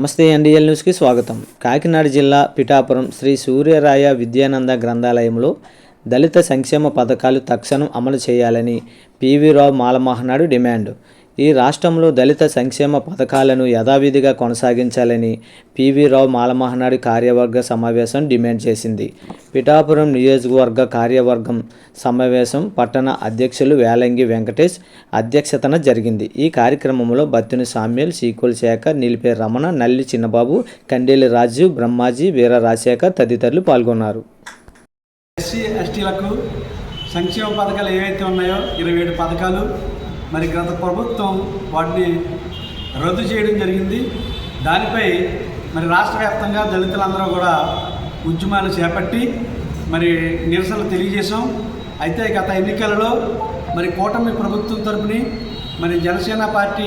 నమస్తే ఎన్డీఎల్ న్యూస్కి స్వాగతం. కాకినాడ జిల్లా పిఠాపురం శ్రీ సూర్యరాయ విద్యానంద గ్రంథాలయంలో దళిత సంక్షేమ పథకాలు తక్షణం అమలు చేయాలని పివి రావు మాలమహనాడు డిమాండ్. ఈ రాష్ట్రంలో దళిత సంక్షేమ పథకాలను యథావిధిగా కొనసాగించాలని పివిరావు మాలమహనాడు కార్యవర్గ సమావేశం డిమాండ్ చేసింది. పిఠాపురం నియోజకవర్గ కార్యవర్గం సమావేశం పట్టణ అధ్యక్షులు వేలంగి వెంకటేష్ అధ్యక్షతన జరిగింది. ఈ కార్యక్రమంలో బత్తిని సామ్యుల్ సీకుల్ శేఖర్ నిలిపే రమణ నల్లి చిన్నబాబు కండేలి రాజు బ్రహ్మాజీ వీర రాజశేఖర్ తదితరులు పాల్గొన్నారు. ఎస్సీ ఎస్టీలకు సంక్షేమ పథకాలు ఏవైతే ఉన్నాయో ఇరవై ఏడు పథకాలు మరి గత ప్రభుత్వం వాటిని రద్దు చేయడం జరిగింది. దానిపై మరి రాష్ట్ర వ్యాప్తంగా దళితులందరూ కూడా ఉద్యమాలు చేపట్టి మరి నిరసనలు తెలియజేశాం. అయితే గత ఎన్నికలలో మరి కూటమి ప్రభుత్వం తరపుని మరి జనసేన పార్టీ